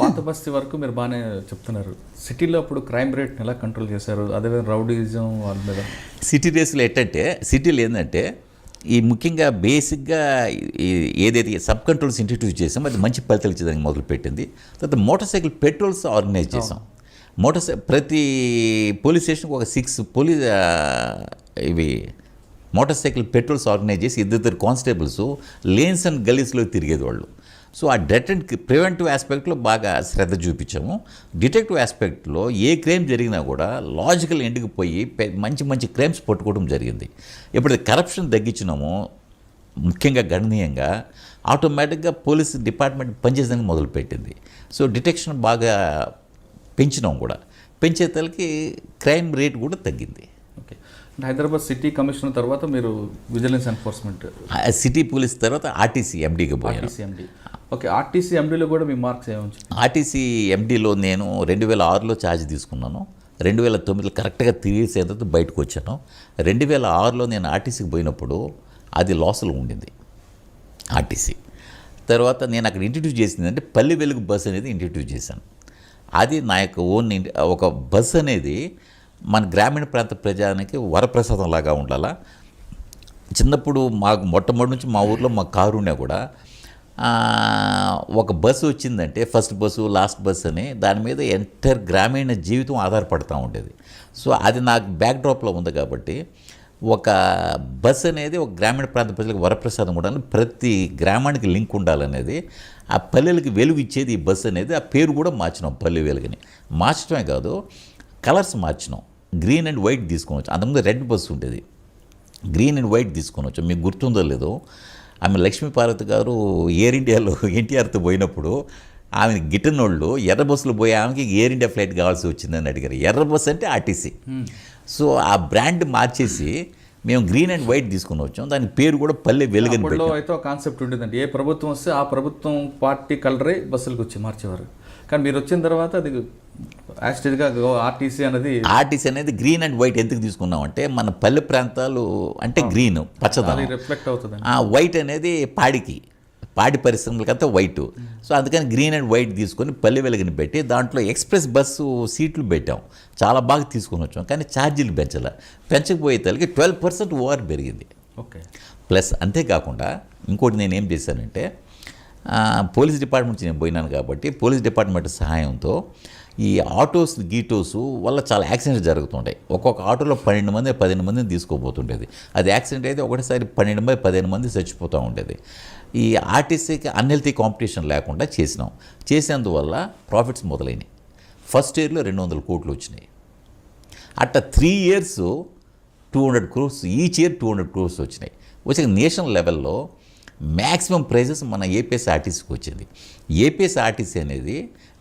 పాత బస్తీ వరకు మీరు బాగానే చెప్తున్నారు. సిటీలో అప్పుడు క్రైమ్ రేట్ ఎలా కంట్రోల్ చేశారు? అదేవిధంగా రౌడీజం వాళ్ళ మీద. సిటీ రేసులు ఏంటంటే సిటీలు ఏంటంటే ఈ ముఖ్యంగా బేసిక్గా ఏదైతే సబ్ కంట్రోల్స్ ఇంట్రడ్యూస్ చేసామో అది మంచి ఫలితాలు ఇచ్చేదానికి మొదలుపెట్టింది. తర్వాత మోటార్ సైకిల్ పెట్రోల్స్ ఆర్గనైజ్ చేసాం. మోటార్ సై ప్రతి పోలీస్ స్టేషన్కి ఒక సిక్స్ పోలీస్ ఇవి మోటార్ సైకిల్ పెట్రోల్స్ ఆర్గనైజ్ చేసి ఇద్దరు కానిస్టేబుల్స్ లేన్స్ అండ్ గలీస్లో తిరిగేది వాళ్ళు. సో ఆ డెటెంట్ ప్రివెంటివ్ ఆస్పెక్ట్లో బాగా శ్రద్ధ చూపించాము. డిటెక్టివ్ ఆస్పెక్ట్లో ఏ క్రైమ్ జరిగినా కూడా లాజికల్ ఎండ్కి పోయి మంచి మంచి క్రైమ్స్ పట్టుకోవడం జరిగింది. ఎప్పుడైతే కరప్షన్ తగ్గించినామో ముఖ్యంగా గణనీయంగా ఆటోమేటిక్గా పోలీస్ డిపార్ట్మెంట్ పనిచేసేదానికి మొదలుపెట్టింది. సో డిటెక్షన్ బాగా పెంచినాం కూడా. పెంచేతలకి క్రైమ్ రేట్ కూడా తగ్గింది. ఓకే. హైదరాబాద్ సిటీ కమిషనర్ తర్వాత మీరు విజిలెన్స్ ఎన్ఫోర్స్మెంట్ సిటీ పోలీస్ తర్వాత ఆర్టీసీ ఎండీగా పోయాను ఓకే ఆర్టీసీ ఎండీలో కూడా మీ మార్క్స్ ఏమి ఆర్టీసీ ఎండీలో నేను రెండు వేల ఆరులో ఛార్జ్ తీసుకున్నాను. రెండు వేల తొమ్మిదిలో కరెక్ట్గా తిరిగేసి తర్వాత బయటకు వచ్చాను. రెండు వేల ఆరులో నేను ఆర్టీసీకి పోయినప్పుడు అది లాస్లో ఉండింది. ఆర్టీసీ తర్వాత నేను అక్కడ ఇంట్రడ్యూస్ చేసింది అంటే పల్లె వెలుగు బస్ అనేది ఇంట్రడ్యూస్ చేశాను. అది నా యొక్క ఓన్ ఒక బస్ అనేది మన గ్రామీణ ప్రాంత ప్రజానికి వరప్రసాదం లాగా ఉండాలా. చిన్నప్పుడు మాకు మొట్టమొదటి నుంచి మా ఊర్లో మా కారు ఉన్నా కూడా ఒక బస్సు వచ్చిందంటే ఫస్ట్ బస్సు లాస్ట్ బస్సు అని దాని మీద ఎంటర్ గ్రామీణ జీవితం ఆధారపడుతూ ఉండేది. సో అది నాకు బ్యాక్డ్రాప్లో ఉంది కాబట్టి ఒక బస్ అనేది ఒక గ్రామీణ ప్రాంత ప్రజలకు వరప్రసాదం కూడా ప్రతి గ్రామానికి లింక్ ఉండాలనేది ఆ పల్లెలకి వెలుగు ఇచ్చేది ఈ బస్సు అనేది ఆ పేరు కూడా మార్చినాం పల్లె వెలుగుని. మార్చడమే కాదు కలర్స్ మార్చినాం. గ్రీన్ అండ్ వైట్ తీసుకోవచ్చు అంతకుముందు రెడ్ బస్సు ఉండేది. గ్రీన్ అండ్ వైట్ తీసుకొని వచ్చాం మీకు గుర్తుందో లేదో ఆమె లక్ష్మీ పార్వతి గారు ఎయిర్ ఇండియాలో ఎన్టీఆర్తో పోయినప్పుడు ఆమె గిట్టనోళ్ళు ఎర్ర బస్సులో పోయి ఆమెకి ఎయిర్ ఇండియా ఫ్లైట్ కావాల్సి వచ్చిందని అడిగారు. ఎర్ర బస్ అంటే ఆర్టీసీ. సో ఆ బ్రాండ్ మార్చేసి మేము గ్రీన్ అండ్ వైట్ తీసుకొని వచ్చాం. దాని పేరు కూడా పల్లె వెలుగని అయితే కాన్సెప్ట్ ఉండేదండి. ఏ ప్రభుత్వం వస్తే ఆ ప్రభుత్వం పార్టీ కలరే బస్సులకు వచ్చి మార్చేవారు. కానీ మీరు వచ్చిన తర్వాత అది యాక్చువల్గా ఆర్టీసీ అనేది ఆర్టీసీ అనేది గ్రీన్ అండ్ వైట్ ఎందుకు తీసుకున్నాం అంటే మన పల్లె ప్రాంతాలు అంటే గ్రీన్ పచ్చదనం. రిఫ్లెక్ట్ అవుతుందండి. ఆ వైట్ అనేది పాడికి పాడి పరిశ్రమలకంతా వైట్. సో అందుకని గ్రీన్ అండ్ వైట్ తీసుకొని పల్లె వెలుగుని పెట్టి దాంట్లో ఎక్స్ప్రెస్ బస్సు సీట్లు పెట్టాం. చాలా బాగా తీసుకొని వచ్చాం. కానీ ఛార్జీలు పెంచాల. పెంచకపోయే తలకి ట్వెల్వ్ పర్సెంట్ ఓవర్ పెరిగింది. ఓకే. ప్లస్ అంతేకాకుండా ఇంకోటి నేను ఏం చేశానంటే పోలీస్ డిపార్ట్మెంట్ నుంచి నేను పోయినాను కాబట్టి పోలీస్ డిపార్ట్మెంట్ సహాయంతో ఈ ఆటోస్ గీటోస్ వల్ల చాలా యాక్సిడెంట్స్ జరుగుతుంటాయి. ఒక్కొక్క ఆటోలో పన్నెండు మంది పదిహేను మందిని తీసుకోబోతుండేది అది యాక్సిడెంట్ అయితే ఒకటేసారి పన్నెండు మంది పదిహేను మంది చచ్చిపోతూ ఉండేది. ఈ ఆర్టీసీకి అన్హెల్తీ కాంపిటీషన్ లేకుండా చేసినాం. చేసేందువల్ల ప్రాఫిట్స్ మొదలైనవి ఫస్ట్ ఇయర్లో రెండు వందల కోట్లు వచ్చినాయి. అట్ట three years two hundred crores each year two hundred crores వచ్చినాయి. వచ్చే నేషనల్ లెవెల్లో మ్యాక్సిమం ప్రైజెస్ మన ఏపీఎస్ ఆర్టీసీకి వచ్చింది. ఏపీఎస్ ఆర్టీసీ అనేది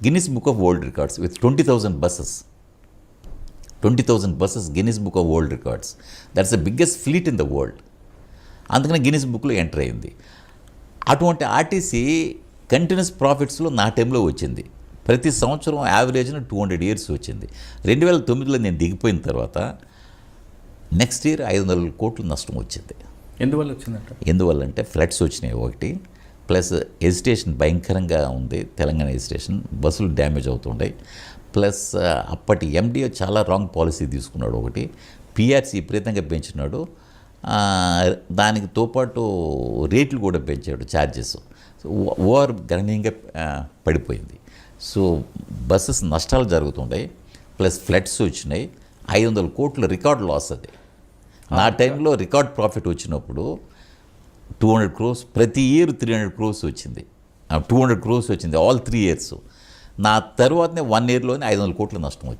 Guinness Book of World Records with twenty thousand buses twenty thousand buses Guinness Book of World Records that's the biggest fleet in the world అందుకని Guinness బుక్లో enter అయింది. అటువంటి RTC continuous ప్రాఫిట్స్లో నా టైంలో వచ్చింది. ప్రతి సంవత్సరం యావరేజ్న టూ హండ్రెడ్ ఇయర్స్ వచ్చింది. రెండు వేల తొమ్మిదిలో నేను దిగిపోయిన తర్వాత నెక్స్ట్ ఇయర్ ఐదు వందల కోట్లు నష్టం వచ్చింది. ఎందువల్ల వచ్చిందంట? ఎందువల్లంటే ఫ్లడ్స్ వచ్చినాయి ఒకటి ప్లస్ ఎజిటేషన్ భయంకరంగా ఉంది తెలంగాణ ఎజిటేషన్ బస్సులు డ్యామేజ్ అవుతుంటాయి ప్లస్ అప్పటి ఎండిఓ చాలా రాంగ్ పాలసీ తీసుకున్నాడు ఒకటి. పిఆర్సీ విపరీతంగా పెంచినాడు. దానికి తోపాటు రేట్లు కూడా పెంచాడు ఛార్జెస్ ఓవర్ గణనీయంగా పడిపోయింది. సో బస్సెస్ నష్టాలు జరుగుతుంటాయి ప్లస్ ఫ్లడ్స్ వచ్చినాయి. ఐదు వందల కోట్ల రికార్డ్ లాస్ అది. నా టైంలో రికార్డ్ ప్రాఫిట్ వచ్చినప్పుడు టూ హండ్రెడ్ క్రోర్స్ ప్రతి ఇయర్ త్రీ హండ్రెడ్ క్రోర్స్ వచ్చింది. టూ హండ్రెడ్ క్రోర్స్ వచ్చింది ఆల్ త్రీ ఇయర్స్. నా తర్వాతనే వన్ ఇయర్లోనే ఐదు వందల కోట్ల నష్టం వచ్చింది.